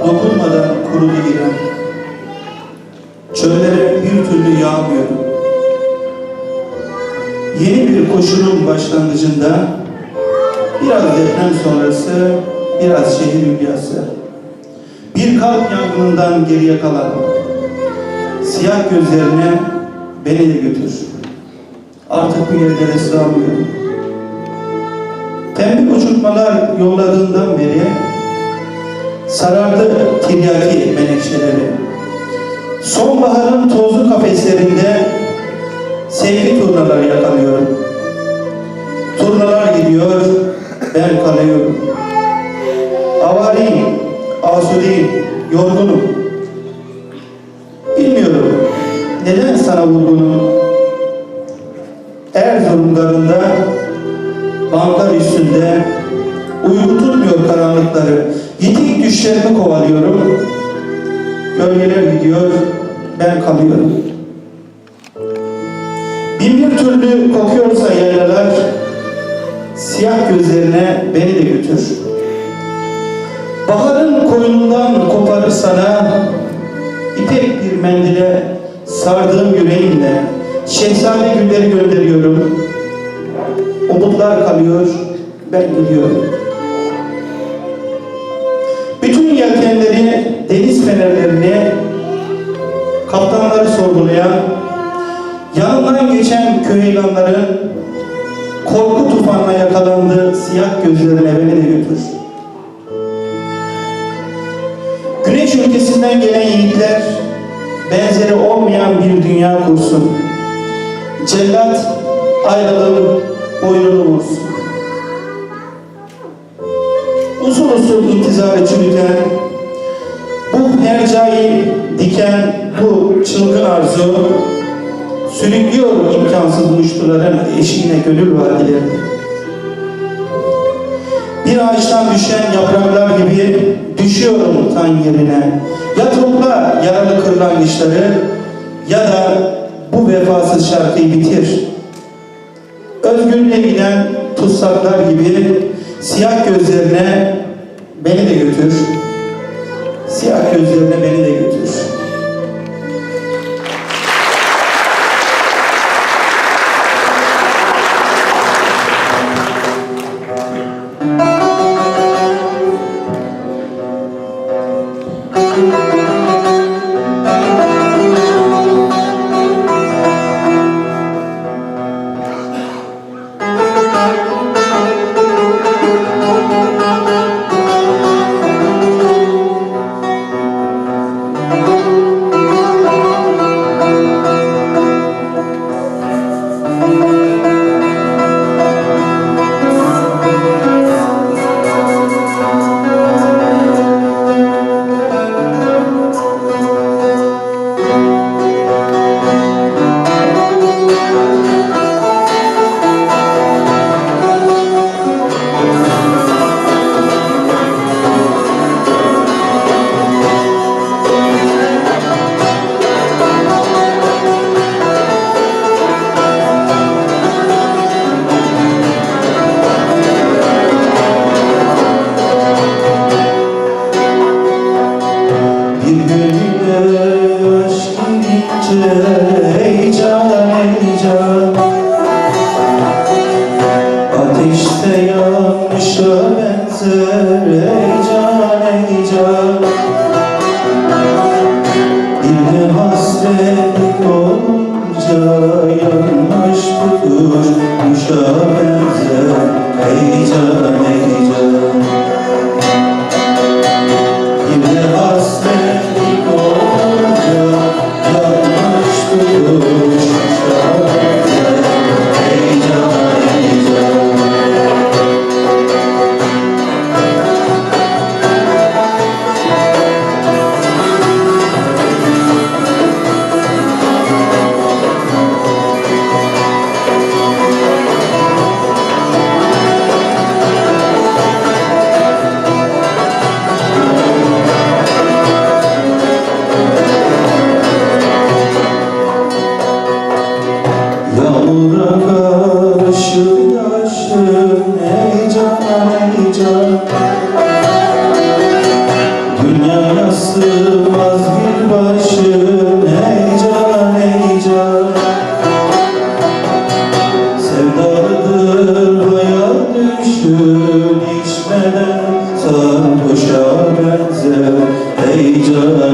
dokunmadan kurudu İrem. Çöllere bir türlü yağmıyor. Yeni bir koşulun başlangıcında biraz deprem sonrası, biraz şehir hülyası. Bir kalp yangınından geriye kalan siyah gözlerine beni de götür. Artık bu yerlere sığamıyorum. Tembih uçurtmalar yolladığından beri sarardı tiryaki menekşeleri. Sonbaharın tozlu kafeslerinde sevgi turnaları yakalıyorum. Turnalar gidiyor, ben kalıyorum. Avariyim, asudeyim, yorgunum. Bilmiyorum neden sana vurgunum. Erzurum garında, banklar üstünde, uyku tutmuyor karanlıkları. Yitik düşlerimi kovalıyorum. Gölgeler gidiyor, ben kalıyorum. Bin bir türlü kokuyorsa yaylalar, siyah gözlerine beni de götür. Baharın koynundan koparır sana, ipek bir mendile sardığım yüreğimle, şehzade gülleri gönderiyorum. Umutlar kalıyor, ben gidiyorum. Yelkenleri, deniz fenerlerini, kaptanları sorgulayan, yanından geçen köylanların korku tufanına yakalandığı siyah gözlerine beni de götür. Güneş ülkesinden gelen yiğitler benzeri olmayan bir dünya kursun. Cellat ayrılığın boynunu vursun. Uzun uzun intizarı çürüten, bu hercai diken, bu çılgın arzu, sürüklüyor imkansız muştuların eşiğine gönül vadilerini. Bir ağaçtan düşen yapraklar gibi düşüyorum tan yerine. Ya topla yaralı kırlangıçları ya da bu vefasız şarkıyı bitir. Özgürlüğe giden tutsaklar gibi siyah gözlerine beni de götür. Siyah gözlerine beni de götür. Bir Jai